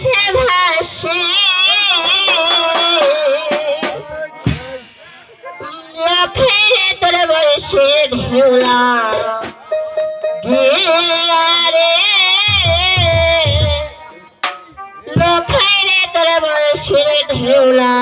কাছে ভাসে। লাফে তোর বয়সে ঢেউলা রে লাফে রে তোর বয়সে ঢেউলা